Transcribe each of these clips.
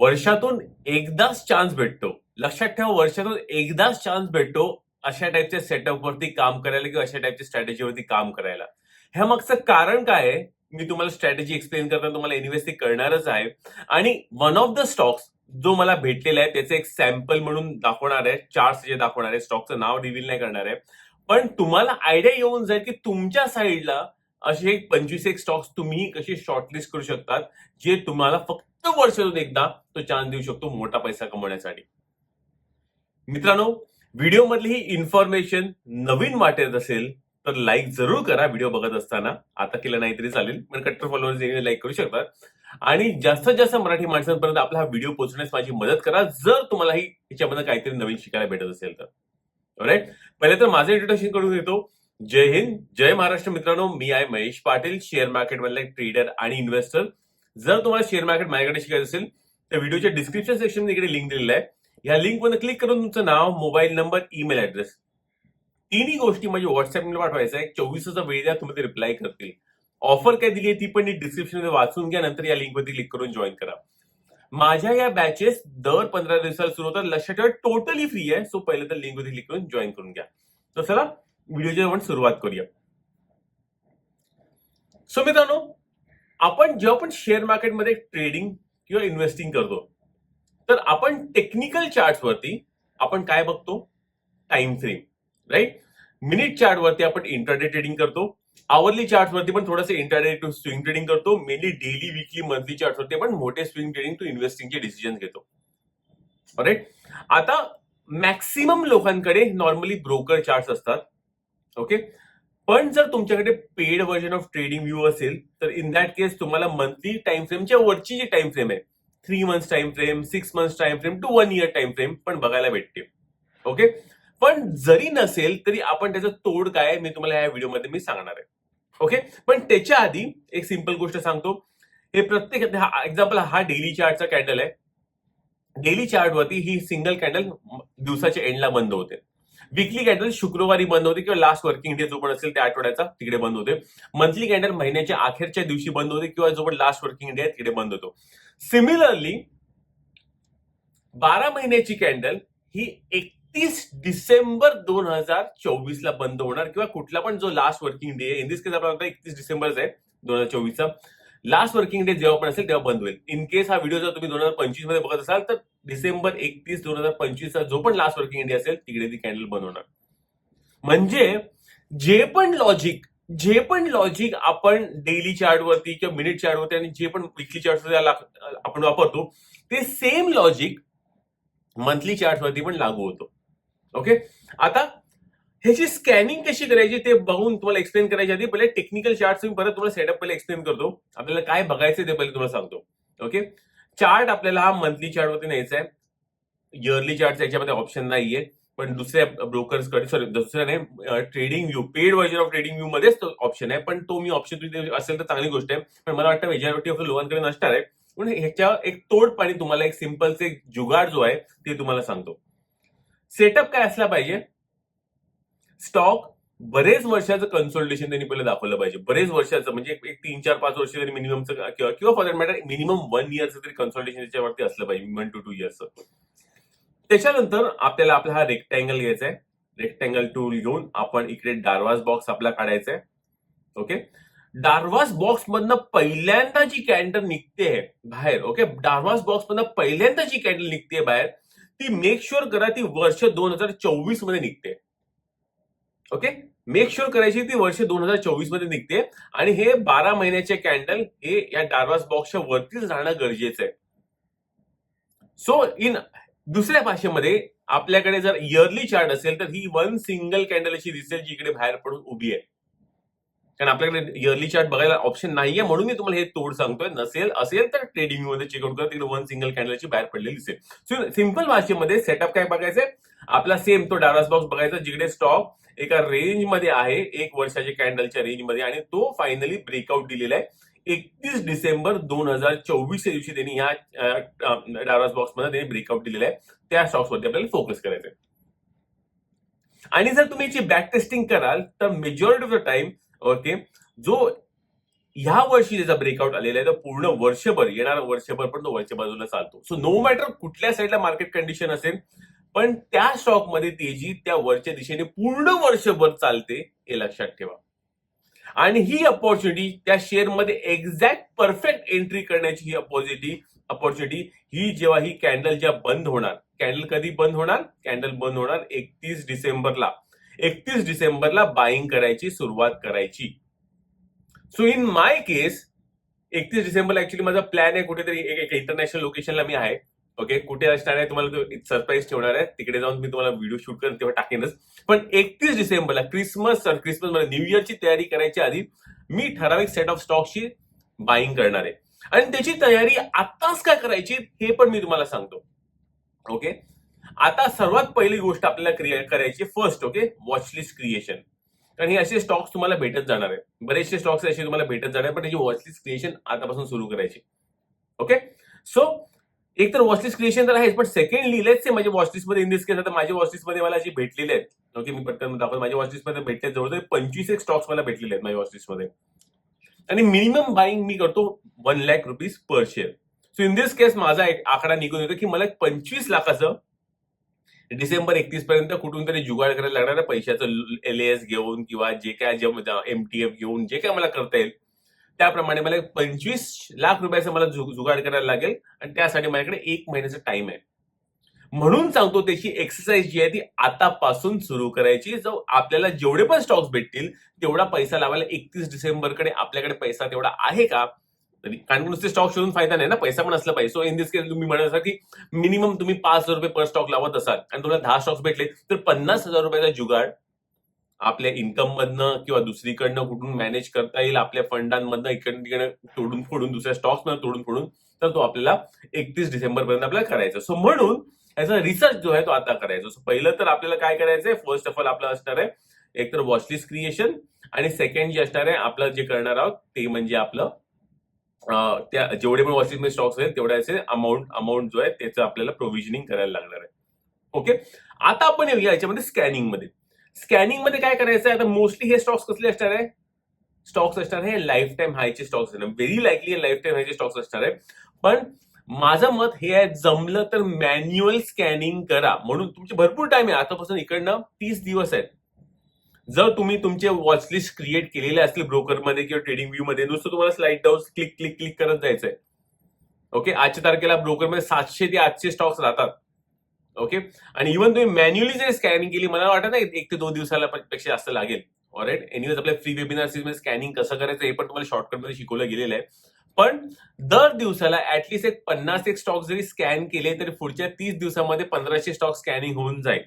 वर्षातून एकदाच चान्स भेटतो. लक्षात ठेवा वर्षातून एकदाच चान्स भेटतो अशा टाईपच्या सेटअपवरती काम करायला किंवा अशा टाईपच्या स्ट्रॅटेजीवरती काम करायला. ह्या मागचं कारण काय आहे? मी तुम्हाला स्ट्रॅटेजी एक्सप्लेन करताना तुम्हाला एनिवेज ते करणारच आहे. आणि वन ऑफ द स्टॉक्स जो मला भेटलेला आहे त्याचं एक सॅम्पल म्हणून दाखवणार आहे. चार्ट जे दाखवणार आहे स्टॉकचं नाव रिव्हील नाही करणार आहे. पण तुम्हाला आयडिया येऊन जाईल की तुमच्या साईडला असे एक पंचवीस एक स्टॉक्स तुम्ही कसे शॉर्टलिस्ट करू शकतात जे तुम्हाला फक्त वर्षातून एकदा तो चान्स देऊ शकतो मोठा पैसा कमवण्यासाठी. मित्रांनो व्हिडिओ मधली ही इन्फॉर्मेशन नवीन वाटत असेल तर लाईक जरूर करा व्हिडिओ बघत असताना. आता केलं नाही तरी चालेल. पण कट्टर फॉलोअर्स लाईक करू शकतात. आणि जास्तीत जास्त मराठी माणसांपर्यंत आपला हा व्हिडिओ पोहोचण्यास माझी मदत करा. जर तुम्हालाही याच्यामध्ये काहीतरी नवीन शिकायला भेटत असेल तर. राईट पहिले तर माझं इंट्रोडक्शन करून घेतो जय हिंद जय महाराष्ट्र मित्रांनो. मी आहे महेश पाटील शेअर मार्केटमधला एक ट्रेडर आणि इन्व्हेस्टर जर तुम्हाला शेअर मार्केट माझ्याकडे शिकायचं असेल तर व्हिडिओच्या डिस्क्रिप्शन सेक्शन इकडे लिंक दिलेला आहे. या लिंकमध्ये क्लिक करून तुमचं नाव मोबाईल नंबर ईमेल ऍड्रेस तिन्ही गोष्टी म्हणजे व्हॉट्सअपला पाठवायचं आहे. चोवीसचा वेळ द्या तुम्ही ते रिप्लाय करतील. ऑफर काय दिली आहे ती पण डिस्क्रिप्शनमध्ये वाचून घ्या नंतर या लिंक वरती क्लिक करून जॉईन करा. माझ्या या बॅचेस दर पंधरा दिवसाला सुरू होतात. लक्षात ठेवा टोटली फ्री आहे. सो पहिले तर लिंक वरती क्लिक करून जॉईन करून घ्या. तर चला व्हिडिओची आपण सुरुवात करूया. सो मित्रांनो आपण जेव्हा पण शेअर मार्केटमध्ये ट्रेडिंग किंवा इन्व्हेस्टिंग करतो तर आपण टेक्निकल चार्ट वरती आपण काय बघतो? Time frame right minute chart वरती आपण इंटरडे ट्रेडिंग करतो. आवरली चार्टवरती पण थोडंसं इंटरडे टू स्विंग ट्रेडिंग करतो. मेनली डेली विकली मंथली चार्टवरती आपण मोठे स्विंग ट्रेडिंग टू इन्व्हेस्टिंगचे डिसिजन घेतो. राईट आता मॅक्सिमम लोकांकडे नॉर्मली ब्रोकर चार्ट असतात. ओके पण जर तुमच्याकडे paid version of TradingView असेल तर इन दॅट केस तुम्हाला मंथली टाइम फ्रेमच्या वरची जी टाइम फ्रेम आहे three months time frame six months time frame to one year time frame पण बघायला भेटते. ओके पण जरी नसेल तरी आपण त्याचं तोड काय मी तुम्हाला या व्हिडिओमध्ये मी सांगणार आहे. ओके पण त्याच्या आधी एक सिंपल गोष्ट सांगतो. हे प्रत्येक एक्झाम्पल हा डेली चार्टचा कॅन्डल आहे. डेली चार्ट वरती ही सिंगल कॅन्डल दिवसाच्या एंडला बंद होते. विकली कॅन्डल शुक्रवारी बंद होते किंवा लास्ट वर्किंग डे जो पण असेल त्या आठवड्याचा तिकडे बंद होते. मंथली कॅन्डल महिन्याच्या अखेरच्या दिवशी बंद होते किंवा जो पण लास्ट वर्किंग डे आहे तिकडे बंद होतो. सिमिलरली बारा महिन्याची कॅन्डल ही एकतीस डिसेंबर दोन हजार चोवीस ला बंद होणार किंवा कुठला पण जो लास्ट वर्किंग डे आहे इन दिस केस आपला एकतीस डिसेंबरच आहे दोन हजार चोवीसचा. लास्ट वर्किंग डे जेव्हा पण असेल तेव्हा बंद होईल. इन केस हा व्हिडिओ जर तुम्ही दोन हजार पंचवीसमध्ये बघत असाल तर डिसेंबर एकतीस दोन हजार पंचवीसचा जो पण लास्ट वर्किंग डे असेल तिकडे ती कॅन्डल बंद होणार. म्हणजे जे पण लॉजिक जे पण लॉजिक आपण डेली चार्ट वरती किंवा मिनिट चार्टवरती आणि जे पण विकली चार्ट आपण वापरतो ते सेम लॉजिक मंथली चार्ट वरती पण लागू होतो. ओके आता ह्याची स्कॅनिंग कशी करायची ते बघून तुम्हाला एक्सप्लेन करायची आधी. पहिले टेक्निकल चार्ट मी परत तुम्हाला सेटअप पहिले एक्सप्लेन करतो. आपल्याला काय बघायचं ते पहिले तुम्हाला सांगतो. ओके चार्ट आपल्याला हा मंथली चार्ट वरती न्यायचा आहे. इयरली चार्ट याच्यामध्ये ऑप्शन नाहीये. पण दुसऱ्या ब्रोकर्सकडे सॉरी दुसऱ्या नाही TradingView paid version of TradingView मध्येच तो ऑप्शन आहे. पण तो मी ऑप्शन तुम्ही असेल तर चांगली गोष्ट आहे. पण मला वाटतं मेजॉरिटी ऑफ लोकांकडे नसणार आहे. पण ह्याच्या एक तोड पाणी तुम्हाला एक सिम्पलचे एक जुगाड जो आहे ते तुम्हाला सांगतो. सेटअप काय असला पाहिजे? स्टॉक बरेच वर्षाचं कन्सोल्टेशन त्यांनी पहिले दाखवलं पाहिजे. बरेच वर्षाचं म्हणजे एक तीन चार पाच वर्ष तरी मिनिममचं किंवा किंवा for that matter minimum one इयरचं तरी कन्सल्टेशन त्याच्यावरती असलं पाहिजे वन टू टू इयर्सचं त्याच्यानंतर आपल्याला आपला हा रेक्टँगल घ्यायचा आहे. रेक्टँगल टूल घेऊन आपण इकडे डारवास बॉक्स आपला काढायचा आहे. ओके डारवास बॉक्स मधनं पहिल्यांदा जी कॅन्डल निघते आहे बाहेर ओके डारवास बॉक्स मधनं पहिल्यांदा जी कॅन्डल निघते बाहेर ती मेक शुअर करा ती वर्ष दोन हजार चोवीसमध्ये निघते. ओके मेक शुअर करायची ती वर्ष दोन हजार चोवीसमध्ये निघते. आणि हे बारा महिन्याचे कॅन्डल हे या डारवास बॉक्सच्या वरतीच राहणं गरजेचं आहे. सो इन दुसऱ्या भाषेमध्ये आपल्याकडे जर इयरली चार्ट असेल तर ही वन सिंगल कॅन्डल अशी दिसेल जी इकडे बाहेर पडून उभी आहे. कारण आपल्याकडे इयरली चार्ट बघायला ऑप्शन नाहीये म्हणून मी तुम्हाला हे तोड सांगतोय. नसेल असेल तर ट्रेडिंगमध्ये चेकआउट करा. तिकडे वन सिंगल कॅन्डलची बाहेर पडलेली दिसेल. सो सिंपल भाषेमध्ये सेटअप काय बघायचंय? आपला सेम तो डारास बॉक्स बघायचा जिकडे स्टॉक एका रेंजमध्ये आहे एक वर्षाच्या कॅन्डलच्या रेंजमध्ये आणि तो फायनली ब्रेकआउट दिलेला आहे. एकतीस डिसेंबर दोन हजार चोवीसच्या दिवशी त्यांनी या डारास बॉक्समध्ये त्यांनी ब्रेकआउट दिलेला आहे. त्या स्टॉक्स वरती आपल्याला फोकस करायचं आणि जर तुम्ही याची बॅक टेस्टिंग कराल तर majority of the time okay? जो ह्या वर्षी त्याचा ब्रेकआउट आलेला आहे तर पूर्ण वर्षभर येणार वर्षभर पण तो वरच्या बाजूला चालतो. सो नो मॅटर कुठल्या साईडला मार्केट कंडिशन असेल पण त्या स्टॉकमध्ये तेजी त्या वरच्या दिशेने पूर्ण वर्षभर चालते हे लक्षात ठेवा. आणि ही अपॉर्च्युनिटी त्या शेअरमध्ये एक्झॅक्ट परफेक्ट एंट्री करण्याची ही अपॉर्च्युनिटी अपॉर्च्युनिटी ही जेव्हा ही कॅन्डल ज्या बंद होणार कॅन्डल कधी बंद होणार? कॅन्डल बंद होणार एकतीस डिसेंबरला. एकतीस डिसेंबरला बाईंग करायची सुरुवात करायची. सो इन माय केस एकतीस डिसेंबरला ऍक्च्युली माझा प्लॅन आहे कुठेतरी एक इंटरनॅशनल लोकेशनला मी आहे. ओके कुठे असणार आहे तुम्हाला तो सरप्राईज ठेवणार आहे. तिकडे जाऊन मी तुम्हाला व्हिडिओ शूट करेन तेव्हा टाकेनच. पण एकतीस डिसेंबरला क्रिसमस क्रिसमसमध्ये न्यू इयरची तयारी करायच्या आधी मी ठराविक सेट ऑफ स्टॉकची बाईंग करणार आहे. आणि त्याची तयारी आत्ताच काय करायची हे पण मी तुम्हाला सांगतो. ओके आता सर्वात पहिली गोष्ट आपल्याला क्रिएट करायची फर्स्ट ओके वॉचलिस्ट क्रिएशन कारण हे असे स्टॉक्स तुम्हाला भेटत जाणार आहे बरेचसे स्टॉक्स असे तुम्हाला भेटत जाणार पण त्याची वॉचलिस्ट क्रिएशन आतापासून सुरू करायची. ओके सो एक तर वॉचलिस्ट क्रिएशन तर आहेच पण सेकंडली लेट्स से माझ्या वॉचलिस्टमध्ये इन दिस केस आता माझ्या वॉचलिस्टमध्ये मला जे भेटलेले आहेत ओके मी पटकन दाखवतो माझ्या वॉचलिस्टमध्ये भेटले जवळजवळ पंचवीस एक स्टॉक्स मला भेटलेले आहेत माझ्या वॉचलिस्टमध्ये. आणि मिनिमम बाईंग मी करतो one lakh rupees per share so in this case माझा एक आकडा निघून येतो की मला एक पंचवीस लाखाचं डिसेंबर एकतीस पर्यंत कुठून तरी जुगाड करायला लागणार पैशाचं एल एस घेऊन किंवा जे काय एम टी एफ घेऊन जे काय मला करता येईल. त्याप्रमाणे मला पंचवीस लाख रुपयाचं मला जुगाड करायला लागेल आणि त्यासाठी माझ्याकडे एक महिन्याचा टाइम आहे. म्हणून सांगतो त्याची एक्सरसाइज जी आहे ती आतापासून सुरू करायची. जो आपल्याला जेवढे पण स्टॉक्स भेटतील तेवढा पैसा लावायला एकतीस डिसेंबरकडे आपल्याकडे पैसा तेवढा आहे का? कारण नुसते स्टॉक शोधून फायदा नाही ना पैसा पण असला पाहिजे. सो इन दिस केस तुम्ही म्हणत की मिनिमम तुम्ही पाच हजार रुपये पर स्टॉक लावत असाल आणि तुम्हाला दहा स्टॉक्स भेटले तर पन्नास हजार रुपयाचा जुगाड आपल्या इन्कम मधनं किंवा दुसरीकडनं कुठून मॅनेज करता येईल आपल्या फंडांमधनं इकडनं तिकडे तोडून फोडून दुसऱ्या स्टॉक्समध्ये तोडून फोडून तर तो आपल्याला एकतीस डिसेंबर पर्यंत आपल्याला करायचा. सो म्हणून याचा रिसर्च जो आहे तो आता करायचा. सो पहिलं तर आपल्याला काय करायचंय? फर्स्ट ऑफ ऑल आपलं असणार आहे एक तर वॉचलिस्ट क्रिएशन आणि सेकंड जे असणार आहे आपलं जे करणार आहोत ते म्हणजे आपलं त्या जेवढे पण वॉचलिस्टमध्ये स्टॉक्स आहेत तेवढ्याचे अमाऊंट अमाऊंट जो आहे त्याचं आपल्याला प्रोव्हिजनिंग करायला लागणार आहे. ओके आता आपण येऊया याच्यामध्ये स्कॅनिंगमध्ये. स्कॅनिंगमध्ये काय करायचं आहे आता मोस्टली हे स्टॉक्स कसले असणार आहे? स्टॉक्स असणार आहे लाईफ टाईम हायचे स्टॉक्स असणार. व्हेरी लाईकली लाईफ टाईम हायचे स्टॉक्स असणार आहे. पण माझं मत हे आहे जमलं तर मॅन्युअल स्कॅनिंग करा. म्हणून तुमचे भरपूर टाइम आहे. आतापासून इकडनं तीस दिवस आहेत. जर तुम्ही तुमचे वॉचलिस्ट क्रिएट केलेले असतील ब्रोकरमध्ये किंवा ट्रेडिंग व्ह्यू मध्ये नुसतं तुम्हाला slide down click click click करत जायचंय. ओके आजच्या तारखेला ब्रोकरमध्ये सातशे ते आठशे स्टॉक्स राहतात. ओके आणि इव्हन तुम्ही मॅन्युअली जरी स्कॅनिंग केली मला वाटत नाही एक ते दोन दिवसाला पेक्षा जास्त लागेल. ऑलराईट एनिवेज आपल्या फ्री वेबिनारमध्ये स्कॅनिंग कसं करायचं हे पण तुम्हाला शॉर्टकटमध्ये शिकवलं गेलेलं आहे. पण दर दिवसाला ऍटलिस्ट एक पन्नास एक स्टॉक जरी स्कॅन केले तरी पुढच्या तीस दिवसामध्ये पंधराशे स्टॉक स्कॅनिंग होऊन जाईल.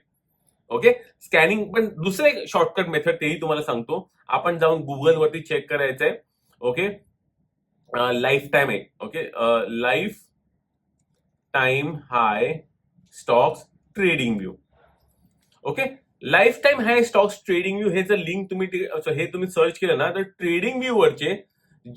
ओके स्कॅनिंग पण दुसरं एक शॉर्टकट मेथड तेही तुम्हाला सांगतो. आपण जाऊन गुगल वरती चेक करायचंय. ओके लाईफ टाइम आहे. Okay lifetime high stocks TradingView okay lifetime high stocks TradingView हे जर लिंक तुम्ही हे तुम्ही सर्च केलं ना तर ट्रेडिंग व्यू वरचे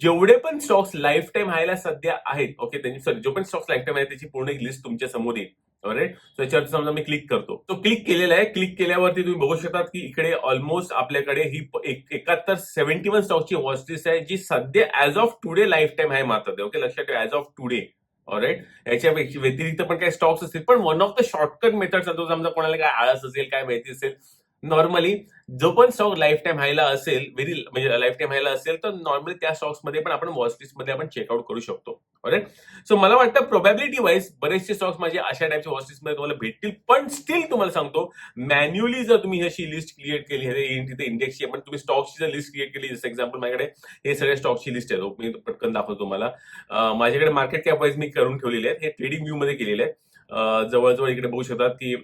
जेवढे पण स्टॉक्स लाईफ टाइम हायला सध्या आहेत ओके त्यांची सॉरी जो पण स्टॉक्स लाईफ टाइम आहे त्याची पूर्ण एक लिस्ट तुमच्यासमोर येईल. राईट त्याच्यावर समजा मी क्लिक करतो. तो क्लिक केलेला आहे. क्लिक केल्यावरती तुम्ही बघू शकतात की इकडे ऑलमोस्ट आपल्याकडे ही एकाहत्तर सेव्हन्टी वन स्टॉकची वॉचलिस्ट आहे जी सध्या as of today life time आहे मात्र ओके लक्षात ठेवा ऍज ऑफ टुडे राईट याच्या व्यतिरिक्त पण काही स्टॉक्स असतील. पण one of the shortcut method तो समजा कोणाला काय आळस असेल काय माहिती असेल नॉर्मली जो पण स्टॉक लाईफ टाईम हायला असेल व्हेरी म्हणजे लाईफ टाईम हायला असेल तर नॉर्मली त्या स्टॉक्समध्ये पण आपण वॉचलिस्टमध्ये आपण चेकआउट करू शकतो. राईट सो मला वाटतं प्रोबॅबिलिटी वाईज बरेचसे स्टॉक्स माझे अशा टाईपच्या वॉचलिस्टमध्ये तुम्हाला भेटतील. पण स्टील तुम्हाला सांगतो मॅन्युअली जर तुम्ही अशी लिस्ट क्रिएट केली तिथे इंडेक्सची पण तुम्ही स्टॉक्सची जर लिस्ट क्रिएट केली जसं एक्झाम्पल माझ्याकडे हे सगळे स्टॉक्सची लिस्ट आहे. मी पटकन दाखवतो तुम्हाला. माझ्याकडे मार्केट कॅप वाईज मी करून ठेवलेले आहेत. हे ट्रेडिंग व्ह्यू मध्ये केलेले आहेत. जवळजवळ इकडे बघू शकतात की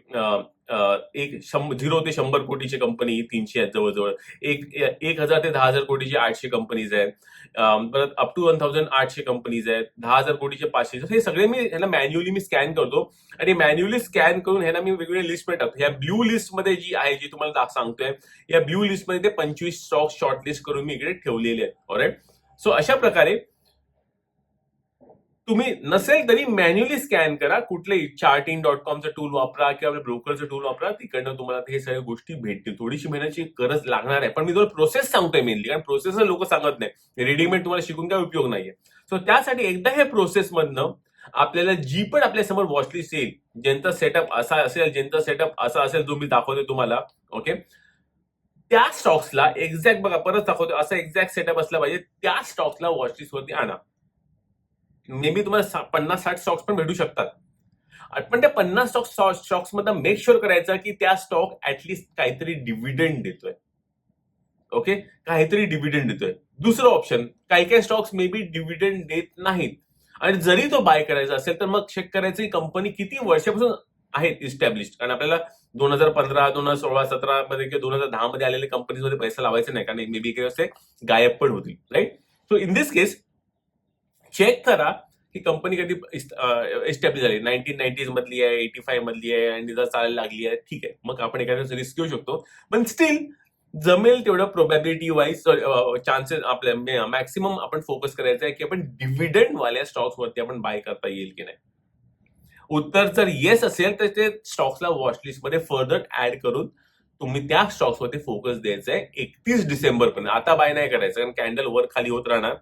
एक शंभर झिरो ते शंभर कोटीची कंपनी तीनशे आहेत जवळजवळ. एक एक हजार ते दहा हजार कोटीची आठशे कंपनीज आहेत. परत अप टू वन थाउजंड आठशे कंपनीज आहेत. दहा हजार कोटीचे पाचशे हे सगळे मी ह्याला मॅन्युअली मी स्कॅन करतो आणि मॅन्युअली स्कॅन करून ह्याला मी वेगवेगळ्या लिस्टमध्ये टाकतो. ह्या ब्ल्यू लिस्टमध्ये जी आहे जी तुम्हाला सांगतोय या ब्ल्यू लिस्टमध्ये ते पंचवीस स्टॉक शॉर्ट लिस्ट करून मी इकडे ठेवलेले आहेत. ऑरेट सो अशा प्रकारे तुम्ही नसेल तरी मॅन्युअली स्कॅन करा. कुठलेही चार्टिंग डॉट कॉमचं टूल वापरा किंवा आपल्या ब्रोकरचं टूल वापरा. तिकडनं तुम्हाला हे सगळ्या गोष्टी भेटतील. थोडीशी मेहनतची गरज लागणार आहे. पण मी तुम्हाला प्रोसेस सांगतोय मेनली कारण प्रोसेस लोक सांगत नाही. रेडीमेड तुम्हाला शिकून काय उपयोग नाहीये. सो त्यासाठी एकदा हे प्रोसेस मधनं आपल्याला जी पण आपल्यासमोर वॉचलिस्ट येईल ज्यांचा सेटअप असा असेल ज्यांचा सेटअप असा असेल जो मी दाखवतोय तुम्हाला ओके त्या स्टॉक्सला एक्झॅक्ट बघा परत दाखवतो असा एक्झॅक्ट सेटअप असला पाहिजे. त्या स्टॉक्सला वॉचलिस्ट वरती आणा. मे तुम्हाला सा- पन्नास साठ स्टॉक्स पण भेटू शकतात. पण त्या पन्नास स्टॉक स्टॉक्स मधनं मेक शुअर करायचा की त्या स्टॉक ऍटलिस्ट काहीतरी डिव्हिडंड देतोय. ओके काहीतरी डिव्हिडंड देतोय. दुसरं ऑप्शन काही काही स्टॉक्स मे बी डिव्हिडंड देत नाहीत. आणि जरी तो बाय करायचा असेल तर मग चेक करायचं की कंपनी किती वर्षापासून आहेत इस्टॅब्लिश कारण आपल्याला दोन हजार पंधरा दोन हजार सोळा सतरा मध्ये किंवा दोन हजार दहा मध्ये आलेले कंपनीमध्ये पैसा लावायचा नाही. कारण मे बी काही असे गायब पण होतील right so in this case check करा की कंपनी कधी एस्टॅब्लिश झाली. नाईन्टीन नाईन्टीज मधली आहे एटी फाईव्ह मधली आहे आणि जर चालायला लागली आहे ठीक आहे. मग आपण एखाद्या रिस्क घेऊ शकतो. पण स्टील जमेल तेवढं प्रोबॅबिलिटी वाईज चान्सेस आपल्या मॅक्सिमम आपण फोकस करायचं आहे की आपण डिव्हिडंड वाल्या स्टॉक्स वरती आपण बाय करता येईल की नाही. उत्तर जर येस असेल तर ते स्टॉक्सला वॉचलिस्टमध्ये फर्दर ऍड करून तुम्ही त्या स्टॉक्स वरती फोकस द्यायचा आहे. एकतीस डिसेंबर पर्यंत. आता बाय नाही करायचं कारण कॅन्डल वर खाली होत राहणार.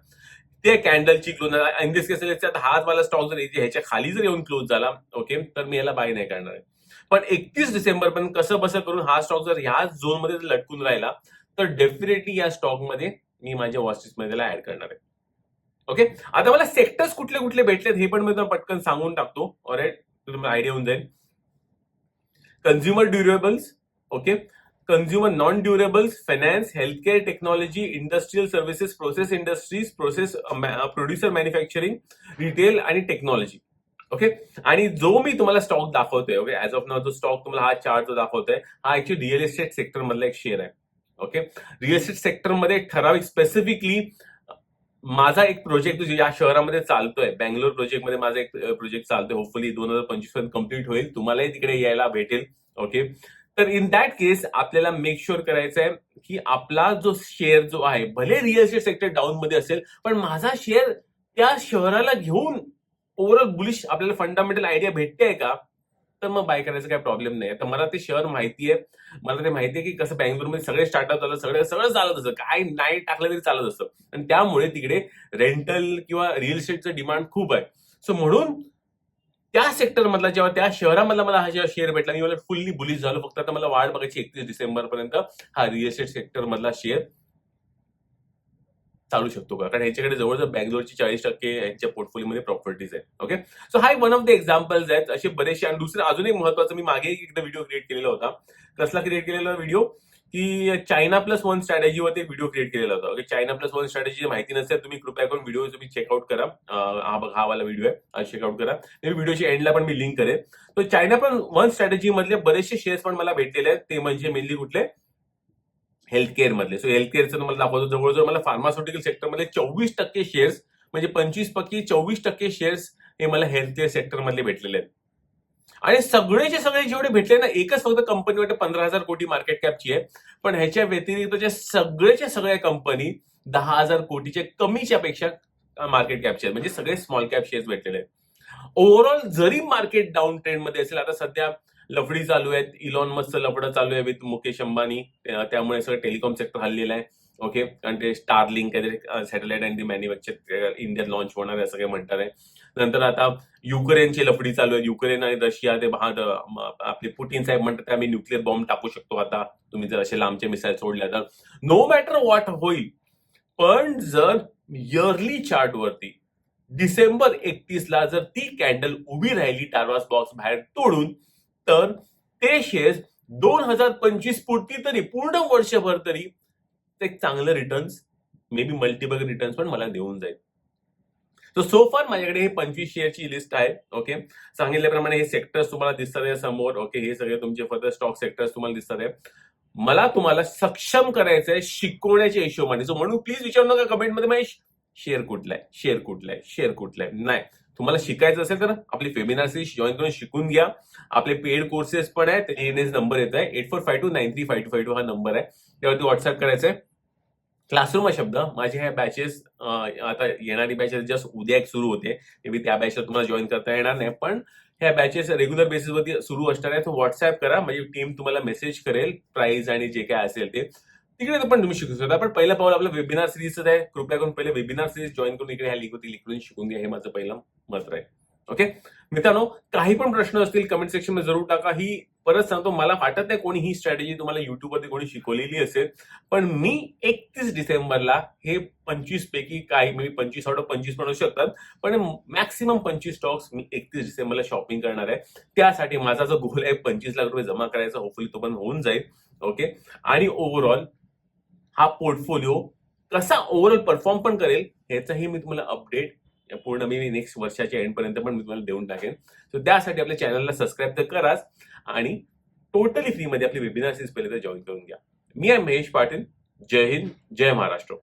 ते कॅन्डलची क्लोज इन दिस केस हाच वाला स्टॉक जर ह्याच्या खाली जर येऊन क्लोज झाला ओके तर मी याला बाय नाही करणार आहे. पण एकतीस डिसेंबर पर्यंत कसं बसं करून हा स्टॉक जर ह्या झोनमध्ये जर लटकून राहिला तर डेफिनेटली या स्टॉकमध्ये मी माझ्या वॉचलिस्टमध्ये त्याला ऍड करणार आहे. ओके आता मला सेक्टर्स कुठले कुठले भेटलेत हे पण मी तुम्हाला पटकन सांगून टाकतो. ऑरेट तुम्हाला आयडिया होऊन जाईल. Consumer durables okay consumer non durables finance healthcare technology industrial services process industries process producer manufacturing retail आणि टेक्नॉलॉजी ओके आणि जो मी तुम्हाला स्टॉक दाखवतोय ओके ऍज ऑफ नाव जो स्टॉक तुम्हाला हा चार्ट जो दाखवतोय हा ऍक्च्युली रिअल इस्टेट सेक्टर मधला एक शेअर आहे. ओके रिअल इस्टेट सेक्टरमध्ये ठराविक स्पेसिफिकली माझा एक प्रोजेक्ट या शहरामध्ये चालतोय बँगलोर प्रोजेक्टमध्ये माझा एक प्रोजेक्ट चालतोय होपफुली दोन हजार पंचवीसपर्यंत कंप्लीट होईल तुम्हालाही तिकडे यायला भेटेल. ओके तर इन दॅट केस आपल्याला मेक शुअर करायचं आहे की आपला जो शेअर जो आहे भले रिअल इस्टेट सेक्टर डाऊन मध्ये असेल पण माझा शेअर त्या शहराला घेऊन ओव्हरऑल बुलिश आपल्याला फंडामेंटल आयडिया भेटते का? तर मग बाय करायचा काही प्रॉब्लेम नाही तर मला ते शहर माहिती आहे. मला ते माहिती आहे की कसं बँगलोरमध्ये सगळे स्टार्टअप झालं सगळं सगळं चालत असतं. काय नाही टाकलं तरी चालत असतं. आणि त्यामुळे तिकडे रेंटल किंवा रिअल इस्टेटचं डिमांड खूप आहे. सो म्हणून त्या सेक्टरमधला जेव्हा त्या शहरामधला मला हा जेव्हा शेअर भेटला मी मला फुल्ली बुलिश झालो. फक्त आता मला वाढ बघायची एकतीस डिसेंबर पर्यंत हा रिअल इस्टेट सेक्टर मधला शेअर चालू शकतो का? कारण ह्याच्याकडे जवळजवळ बँगलोरची चाळीस टक्के यांच्या पोर्टफोलिओमध्ये प्रॉपर्टीज आहेत. ओके सो हा वन ऑफ द एक्झाम्पल्स आहेत असे बरेचसे. आणि दुसरं अजून एक महत्वाचं मी मागे एकदा व्हिडिओ क्रिएट केलेला होता. कसला क्रिएट केलेला व्हिडिओ की चायना प्लस वन स्ट्रॅटेजीवरती व्हिडिओ क्रिएट केलेला होता. Okay China plus one strategy माहिती नसेल तुम्ही कृपया करून व्हिडिओ तुम्ही चेकआउट करा. हा बघा हा वाला व्हिडिओ आहे. चेकआउट करा. व्हिडिओच्या एंडला पण मी लिंक करेन तर चायना पण वन स्ट्रॅटेजी मधले बरेचसे शेअर्स पण मला भेटलेले आहेत. ते म्हणजे मेनली कुठले? हेल्थ केअर मधले सो हेल्थ केअरचं तुम्हाला दाखवतो. जवळजवळ मला फार्मास्युटिकल सेक्टरमध्ये चोवीस टक्के शेअर्स म्हणजे पंचवीस पैकी चोवीस टक्के शेअर्स हे मला हेल्थ केअर सेक्टरमधले भेटलेले आहेत. आणि सगळेचे सगळे जेवढे भेटले ना एकच फक्त कंपनी वाटतं पंधरा हजार कोटी मार्केट कॅपची आहे. पण ह्याच्या व्यतिरिक्तच्या सगळेच्या सगळ्या कंपनी दहा हजार कोटीच्या कमीच्या पेक्षा मार्केट कॅपचे आहेत. म्हणजे सगळे स्मॉल कॅप शेअर्स भेटलेले आहेत. ओव्हरऑल जरी मार्केट डाऊन ट्रेंडमध्ये असेल आता सध्या लफडी चालू आहेत. इलॉन मस्त लफडं चालू आहे विथ मुकेश अंबानी. त्यामुळे सगळं टेलिकॉम सेक्टर हल्लेलं आहे. ओके कारण ते स्टार लिंक काहीतरी सॅटेलाइट अँड ते मॅन्युफॅक्चर इंडियात लॉन्च होणार आहे असं काही म्हणतात आहे नंतर आता युक्रेनची लफडी चालू आहे युक्रेन आणि रशिया ते आपले पुटीन साहेब म्हणतात आम्ही न्यूक्लिअर बॉम्ब टाकू शकतो आता तुम्ही जर असे लांबचे मिसाईल सोडल्या तर नो मॅटर व्हॉट होईल पण जर इयरली चार्टवरती डिसेंबर एकतीसला जर ती कॅन्डल उभी राहिली टारवास बॉक्स बाहेर तोडून तर ते शेअर्स दोन हजार पंचवीस पुरती तरी पूर्ण वर्षभर तरी एक चांगलं returns may be multiple returns पण मला देऊन जाईल. तर सो फार माझ्याकडे हे पंचवीस शेअरची लिस्ट आहे ओके सांगितल्याप्रमाणे हे सेक्टर्स तुम्हाला दिसतात आहे समोर ओके हे सगळे तुमचे फक्त स्टॉक सेक्टर्स तुम्हाला दिसतात आहे. मला तुम्हाला सक्षम करायचं आहे शिकवण्याच्या हिशोबाने. सो म्हणून प्लीज विचारू नका कमेंटमध्ये माझी शेअर कुठला आहे? शेअर कुठला आहे? शेअर कुठला आहे? नाही. तुम्हाला शिकायचं असेल तर आपली फेमिनार जॉईन करून शिकून घ्या. आपले पेड कोर्सेस पण आहेत. एन एस नंबर येत आहे. Eight four five two nine three five two five two हा नंबर आहे. त्यावरती व्हॉट्सअप करायचं आहे क्लासरूम हा शब्द. माझे ह्या बॅचेस आता येणारी बॅचेस जस्ट उद्या एक सुरू होते. मे बी त्या बॅचला तुम्हाला जॉईन करता येणार नाही. पण ह्या बॅचेस रेग्युलर बेसिसवरती सुरू असणार आहे. तर व्हॉट्सअप करा. म्हणजे टीम तुम्हाला मेसेज करेल प्राइस आणि जे काय असेल ते. तिकडे पण तुम्ही शिकू शकता. पण पहिलं पाऊल आपलं वेबिनार सिरीजच आहे. कृपया करून पहिले वेबिनार सिरीज जॉईन करून इकडे ह्या लिंक होती शिकून घ्या. हे माझं पहिलं मत आहे. ओके मित्रांनो काही पण प्रश्न असतील कमेंट सेक्शनमध्ये जरूर टाका. ही परत सांगतो मला वाटत नाही कोणी ही स्ट्रॅटेजी तुम्हाला युट्यूबवरती कोणी शिकवलेली असेल पण मी एकतीस डिसेंबरला हे पंचवीस पैकी काही मी पंचवीस ऑर्डर पंचवीस पण असू शकतात पण मॅक्सिमम पंचवीस स्टॉक्स मी एकतीस डिसेंबरला शॉपिंग करणार आहे. त्यासाठी माझा जो गोल आहे पंचवीस लाख रुपये जमा करायचा होपफुली तो पण होऊन जाईल ओके आणि ओव्हरऑल हा पोर्टफोलिओ कसा ओव्हरऑल परफॉर्म पण करेल ह्याचाही मी तुम्हाला अपडेट पूर्ण मी नेक्स्ट वर्षाच्या एंडपर्यंत पण मी तुम्हाला देऊन टाकेन. सो त्यासाठी आपल्या चॅनलला सबस्क्राईब तर कराच आणि टोटली फ्रीमध्ये आपली वेबिनार सिरीज पहिले तर जॉईन करून घ्या. मी आहे महेश पाटील. जय हिंद जय महाराष्ट्र.